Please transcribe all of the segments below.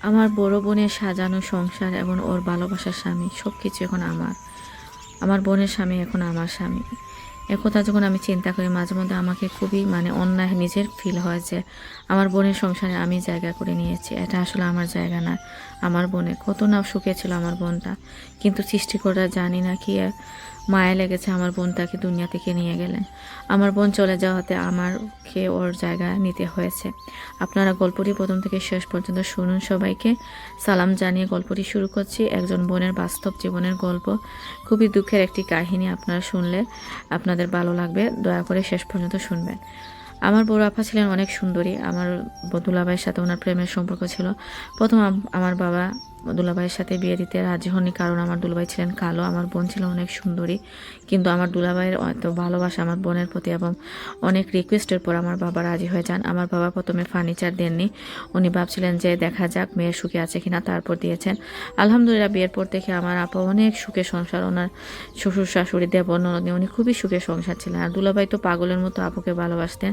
আমার বড় বোনের সাজানো সংসার এবং ওর ভালোবাসার স্বামী সব কিছু এখন আমার। আমার বোনের স্বামী এখন আমার স্বামী। একথা যখন আমি চিন্তা করি, মাঝে মধ্যে আমাকে খুবই মানে অন্যায় নিজের ফিল হয় যে, আমার বোনের সংসারে আমি জায়গা করে নিয়েছি। এটা আসলে আমার জায়গা না। আমার বোনে কত না সুখে ছিল আমার বোনটা। কিন্তু সৃষ্টিকর্তা জানি না কি মায়া লেগেছে আমার বোনটাকে দুনিয়া থেকে নিয়ে গেলেন আমার বোন চলে যাওয়াতে আমারকে ওর জায়গা নিতে হয়েছে। আপনারা গল্পটি প্রথম থেকে শেষ পর্যন্ত শুনুন সবাইকে। সালাম জানিয়ে গল্পটি শুরু করছি। একজন বোনের বাস্তব জীবনের গল্প। খুবই দুঃখের একটি কাহিনী আপনারা শুনলে। আপনাদের ভালো লাগবে, দয়া করে শেষ পর্যন্ত শুনবেন। আমার বড় আপা ছিলেন অনেক সুন্দরী, আমার দুলাভাইয়ের সাথে ওনার প্রেমের সম্পর্ক ছিল। প্রথম আমার বাবা দুলাভাইয়ের সাথে বিয়ে দিতে রাজি হননি কারণ আমার দুলাভাই ছিলেন কালো, আমার বোন ছিল অনেক সুন্দরী। কিন্তু আমার দুলাভাইয়ের এত ভালোবাসা আমার বোনের প্রতি এবং অনেক রিকোয়েস্টের পর আমার বাবা রাজি হয়ে যান। আমার বাবা প্রথমে ফার্নিচার দেননি। উনি ভাবছিলেন যে দেখা যাক মেয়ের সুখে আছে কিনা, তারপর দিয়েছেন। আলহামদুলিল্লাহ, বিয়ের পর থেকে আমার আপা অনেক সুখে সংসার, ওনার শ্বশুর শাশুড়ি দেব, ননদী, উনি খুবই সুখে সংসার ছিলেন। আর দুলাভাই তো পাগলের মতো আপুকে ভালোবাসতেন।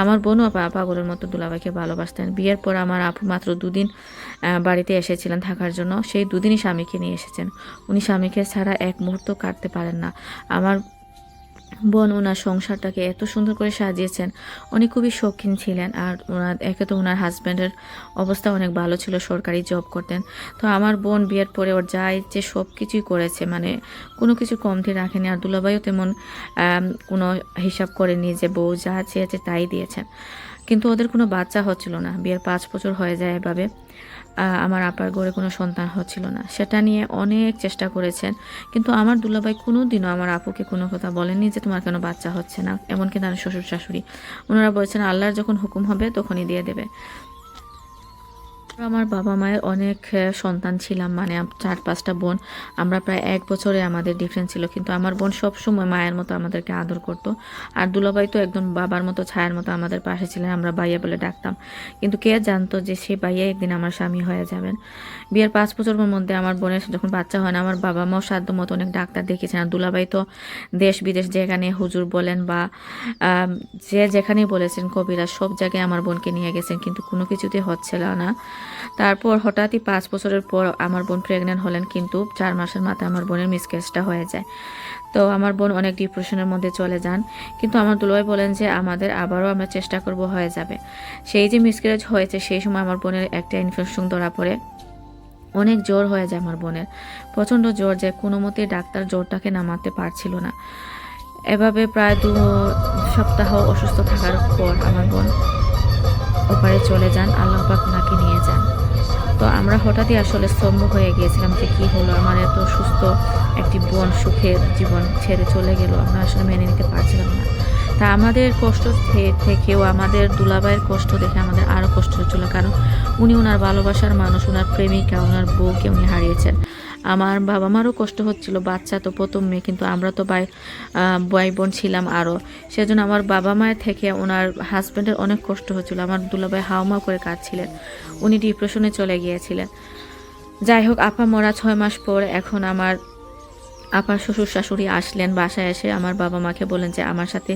আমার বোনও পাগলের মতো দুলাভাইকে ভালোবাসতেন। বিয়ের পর আমার আপু মাত্র দুদিন বাড়িতে এসেছিলেন, থাকার জন্য সেই দুদিনই স্বামীকে নিয়ে এসেছেন। উনি স্বামীকে ছাড়া এক মুহূর্ত কাটতে পারেন না। আমার বোন ওনার সংসারটাকে এত সুন্দর করে সাজিয়েছেন। উনি খুবই শৌখিন ছিলেন আর ওনার একে তো ওনার হাজব্যান্ডের অবস্থা অনেক ভালো ছিল, সরকারি জব করতেন। তো আমার বোন বিয়ের পরে ওর যা ইচ্ছে সব কিছুই করেছে মানে কোনো কিছু কমতি রাখেনি আর দুলাভাইও তেমন কোনো হিসাব করেনি যে বউ যা চেয়েছে তাই দিয়েছেন। কিন্তু ওদের কোনো বাচ্চা হচ্ছিল না। বিয়ের পাঁচ বছর হয়ে যায় এভাবে। আমার আপার গড়ে কোনো সন্তান হচ্ছিল না। সেটা নিয়ে অনেক চেষ্টা করেছেন, কিন্তু আমার দুলাভাই কোনো দিনও আমার আপুকে কোনো কথা বলেননি যে তোমার কেন বাচ্চা হচ্ছে না। এমনকি তার শ্বশুর শাশুড়ি, ওনারা বলেছেন, আল্লাহর যখন হুকুম হবে, তখনই দিয়ে দেবে। আমার বাবা মায়ের অনেক সন্তান ছিলাম মানে চার, পাঁচটা বোন। আমরা প্রায় এক বছরে আমাদের ডিফারেন্স ছিল, কিন্তু আমার বোন সব সময় মায়ের মতো আমাদেরকে আদর করত। আর দুলাভাই তো একদম বাবার মতো, ছায়ার মতো আমাদের পাশে ছিলেন, আমরা বাইয়া বলে ডাকতাম। কিন্তু কে জানতো যে সে বাইয়া একদিন আমার স্বামী হয়ে যাবেন। বিয়ের পাঁচ বছরের মধ্যে আমার বোনের যখন বাচ্চা হয় না, আমার বাবা মাও সাধ্য মতো অনেক ডাক্তার দেখিয়েছেন। আর দুলাভাই তো দেশ, বিদেশ যেখানে হুজুর বলেন বা যে যেখানেই বলেছেন, কবিরা সব জায়গায় আমার বোনকে নিয়ে গেছেন, কিন্তু কোনো কিছুতে হচ্ছিল না। তারপর হঠাৎই পাঁচ বছরের পর আমার বোন প্রেগনেন্ট হলেন, কিন্তু চার মাসের মাথায় আমার বোনের মিসকেসটা হয়ে যায়। তো আমার বোন অনেক ডিপ্রেশনের মধ্যে চলে যান, কিন্তু আমার দুলাভাই বলেন যে আমাদের আবারও আমরা চেষ্টা করব হয়ে যাবে। সেই যে মিসক্যারেজ হয়েছে, সেই সময় আমার বোনের একটা ইনফেকশন ধরা পড়ে। অনেক জ্বর হয়ে যায় আমার বোনের। প্রচণ্ড জ্বর যে কোনো মতে ডাক্তার জ্বরটাকে নামাতে পারছিল না। এভাবে প্রায় দু সপ্তাহ অসুস্থ থাকার পর আমার বোন ওপারে চলে যান, আল্লাহ পাক ওনাকে নিয়ে যান। তো আমরা হঠাৎই আসলে স্তম্ভ হয়ে গিয়েছিলাম যে কী হলো, আমার এত সুস্থ একটি বোন সুখের জীবন ছেড়ে চলে গেল, আমরা আসলে মেনে নিতে পারছিলাম না। তা আমাদের কষ্ট থেকেও, আমাদের দুলাভাইয়ের কষ্ট দেখে আমাদের আরও কষ্ট হচ্ছিল, কারণ উনি ওনার ভালোবাসার মানুষ, ওনার প্রেমিকা, ওনার বউকে উনি হারিয়েছেন। আমার বাবা মারও কষ্ট হচ্ছিল, বাচ্চা তো প্রথম মেয়ে, কিন্তু আমরা তো ভাই ভাই বোন ছিলাম আরও। সেজন্য আমার বাবা মায়ের থেকে ওনার হাজব্যান্ডের অনেক কষ্ট হচ্ছিল, আমার দুলাভাই হাওমা করে কাঁদছিলেন, উনি ডিপ্রেশনে চলে গিয়েছিলেন। যাই হোক, আপা মরা ছয় মাস পর এখন আমার আপার শ্বশুর শাশুড়ি আসলেন বাসায় এসে, আমার বাবা মাকে বলেন যে আমার সাথে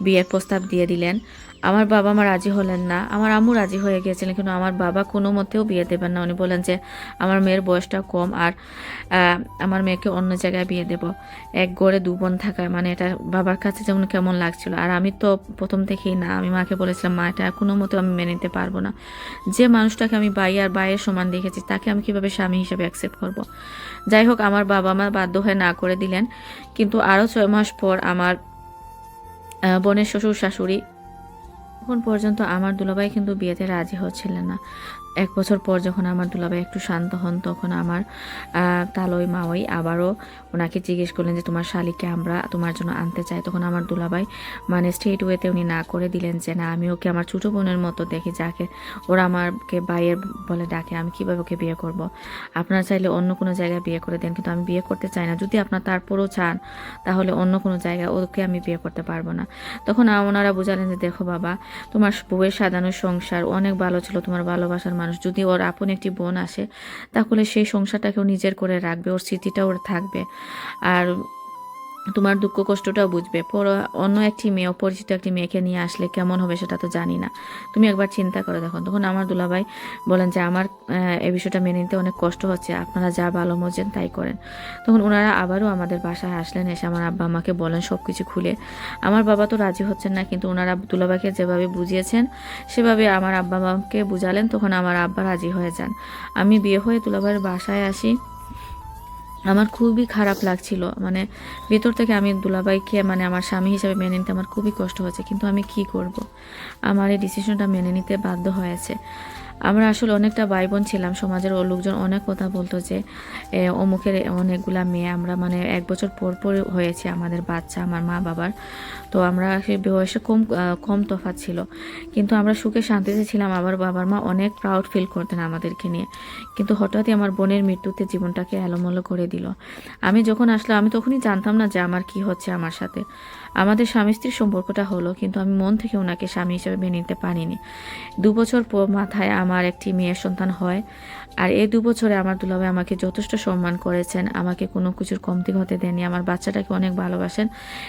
বিয়ের প্রস্তাব দিয়ে দিলেন। আমার বাবা মা রাজি হলেন না। আমার আম্মু রাজি হয়ে গিয়েছিলেন, কিন্তু আমার বাবা কোনো মতেও বিয়ে দেবেন না। উনি বলেন যে, আমার মেয়ের বয়সটা কম আর আমার মেয়েকে অন্য জায়গায় বিয়ে দেব। এক গড়ে দু বোন থাকায়। মানে এটা বাবার কাছে যেমন কেমন লাগছিল। আর আমি তো প্রথম থেকেই না, আমি মাকে বলেছিলাম, মা, এটা কোনো মতো আমি মেনে নিতে পারব না। যে মানুষটাকে আমি বাই আর বাইয়ের সমান দেখেছি, তাকে আমি কীভাবে স্বামী হিসেবে অ্যাকসেপ্ট করব। যাই হোক, আমার বাবা মা বাধ্য হয়ে না করে দিলেন। কিন্তু আরও ছয় মাস পর আমার বোনের শ্বশুর শাশুড়ি। এখন পর্যন্ত আমার দুলাভাই কিন্তু বিয়েতে রাজি হচ্ছিলেন না। এক বছর পর যখন আমার দুলাভাই একটু শান্ত হন, তখন আমার তালই মাওই আবারও ওনাকে জিজ্ঞেস করলেন যে, তোমার শালিকে আমরা তোমার জন্য আনতে চাই? তখন আমার দুলাভাই মানে স্ট্রেট ওয়েতে উনি না করে দিলেন যে, না, আমি ওকে আমার ছোটো বোনের মতো দেখি, যাকে ওরা আমাকে বাইয়ের বলে ডাকে, আমি কীভাবে ওকে বিয়ে করব। আপনারা চাইলে অন্য কোনো জায়গায় বিয়ে করে দেন, কিন্তু আমি বিয়ে করতে চাই না। যদি আপনার তারপরও চান, তাহলে অন্য কোনো জায়গায় ওকে আমি বিয়ে করতে পারব না। তখন ওনারা বুঝালেন যে, দেখো বাবা, তোমার বউয়ের সাজানো সংসার অনেক ভালো ছিল, তোমার ভালোবাসার মানুষ, যদি ওর আপন একটি বোন আসে, তাহলে সেই সংসারটাকেও নিজের করে রাখবে, ওর স্মৃতিটা ওর থাকবে। আর তোমার দুঃখ কষ্টটাও বুঝবে। পর অন্য একটি মেয়ে, অপরিচিত একটি মেয়েকে নিয়ে আসলে কেমন হবে সেটা তো জানি না। তুমি একবার চিন্তা করে দেখো। তখন আমার দুলাভাই বলেন যে, আমার এই বিষয়টা মেনে নিতে অনেক কষ্ট হচ্ছে। আপনারা যা ভালো বোঝেন তাই করেন। তখন ওনারা আবারও আমাদের বাসায় আসলেন। এসে আমার আব্বা আমাকে বলেন সব কিছু খুলে। আমার বাবা তো রাজি হচ্ছেন না, কিন্তু ওনারা দুলাভাইকে যেভাবে বুঝিয়েছেন, সেভাবে আমার আব্বা মাকে বুঝালেন। তখন আমার আব্বা রাজি হয়ে যান। আমি বিয়ে হয়ে দুলাভাইয়ের বাসায় আসি। আমার খুবই খারাপ লাগছিল। মানে ভেতর থেকে আমি দুলাবাইকে মানে আমার স্বামী হিসেবে মেনে নিতে আমার খুবই কষ্ট হয়েছে। কিন্তু আমি কি করব। আমার এই ডিসিশনটা মেনে নিতে বাধ্য হয়েছে। আমরা আসলে অনেকটা ভাই বোন ছিলাম, সমাজের লোকজন অনেক কথা বলতো যে অমুকের অনেকগুলা মেয়ে, আমরা মানে এক বছর পর পর হয়েছে আমাদের বাচ্চা, আমার মা বাবার। তো আমরা সেই বয়সে কম কম তফাৎ ছিল। কিন্তু আমরা সুখে শান্তিতে ছিলাম, আবার বাবার মা অনেক প্রাউড ফিল করতেন আমাদেরকে নিয়ে। কিন্তু হঠাৎই আমার বোনের মৃত্যুতে জীবনটাকে এলোমেলো করে দিল। আমি যখন আসলাম, আমি তখনই জানতাম না যে আমার কি হচ্ছে আমার সাথে। আমাদের স্বামী স্ত্রীর সম্পর্কটা হলো, কিন্তু আমি মন থেকে ওনাকে স্বামী হিসেবে মেনে নিতে পারিনি। দু বছর মাথায় আমার একটি মেয়ের সন্তান হয়। আর এই দু বছরে আমার দুলাভাই আমাকে যথেষ্ট সম্মান করেছেন। আমাকে কোনো কিছুর কমতি হতে দেননি আমার বাচ্চাটাকে অনেক ভালোবাসেন।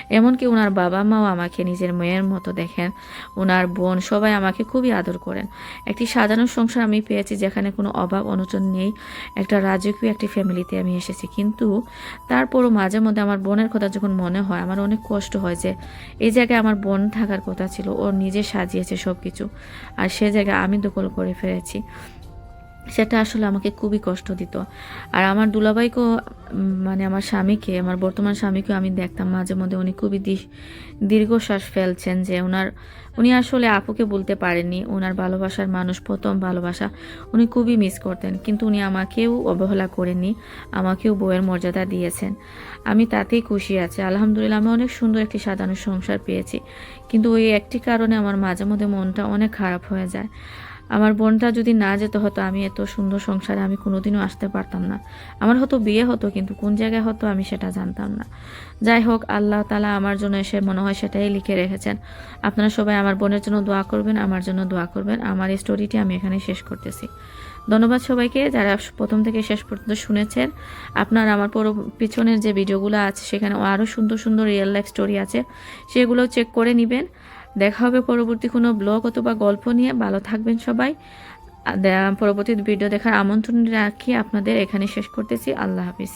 এমনকি ওনার বাবা মাও আমাকে নিজের মেয়ের মতো দেখেন। ওনার বোন সবাই আমাকে খুবই আদর করেন। একটি সাজানো সংসার আমি পেয়েছি যেখানে কোনো অভাব অনটন নেই। একটা রাজকীয় একটি ফ্যামিলিতে আমি এসেছি। কিন্তু তারপরও মাঝে মধ্যে আমার বোনের কথা যখন মনে হয়, আমার অনেক কষ্ট হয় যে এই জায়গায় আমার বোন থাকার কথা ছিল। ও নিজে সাজিয়েছে সব কিছু আর সে জায়গায় আমি দখল করে ফেলেছি সেটা আসলে আমাকে খুবই কষ্ট দিত। আর আমার দুলাভাইকেও উম, মানে আমার স্বামীকে আমার বর্তমান স্বামীকেও আমি দেখতাম মাঝে মধ্যে। উনি খুবই দীর্ঘ- দীর্ঘশ্বাস ফেলছেন যে ওনার উনি আসলে আপুকে বলতে পারেননি। ওনার ভালোবাসার মানুষ প্রথম ভালোবাসা উনি খুবই মিস করতেন। কিন্তু উনি আমাকেও অবহেলা করেননি আমাকেও বউয়ের মর্যাদা দিয়েছেন। আমি তাতেই খুশি আছি। আলহামদুলিল্লাহ আমি অনেক সুন্দর একটি সাধারণ সংসার পেয়েছি। কিন্তু ওই একটি কারণে আমার মাঝে মধ্যে মনটা অনেক খারাপ হয়ে যায়। আমার বোনটা যদি না যেত হতো আমি এত সুন্দর সংসারে আমি কোনোদিনও আসতে পারতাম না। আমার হয়তো বিয়ে হতো, কিন্তু কোন জায়গায় হতো আমি সেটা জানতাম না। যাই হোক, আল্লাহ তালা আমার জন্য এসে মনে হয় সেটাই লিখে রেখেছেন। আপনারা সবাই আমার বোনের জন্য দোয়া করবেন, আমার জন্য দোয়া করবেন। আমার এই স্টোরিটি আমি এখানে শেষ করতেছি। ধন্যবাদ সবাইকে যারা প্রথম থেকে শেষ পর্যন্ত শুনেছেন। আপনার আমার পুরো পিছনের যে ভিডিওগুলো আছে, সেখানে আরও সুন্দর সুন্দর রিয়েল লাইফ স্টোরি আছে, সেগুলো চেক করে নেবেন। দেখা হবে পরবর্তী কোনো ব্লগ অথবা গল্প নিয়ে। ভালো থাকবেন সবাই। পরবর্তী ভিডিও দেখার আমন্ত্রণ রাখি আপনাদের। এখানে শেষ করতেছি। আল্লাহ হাফিজ।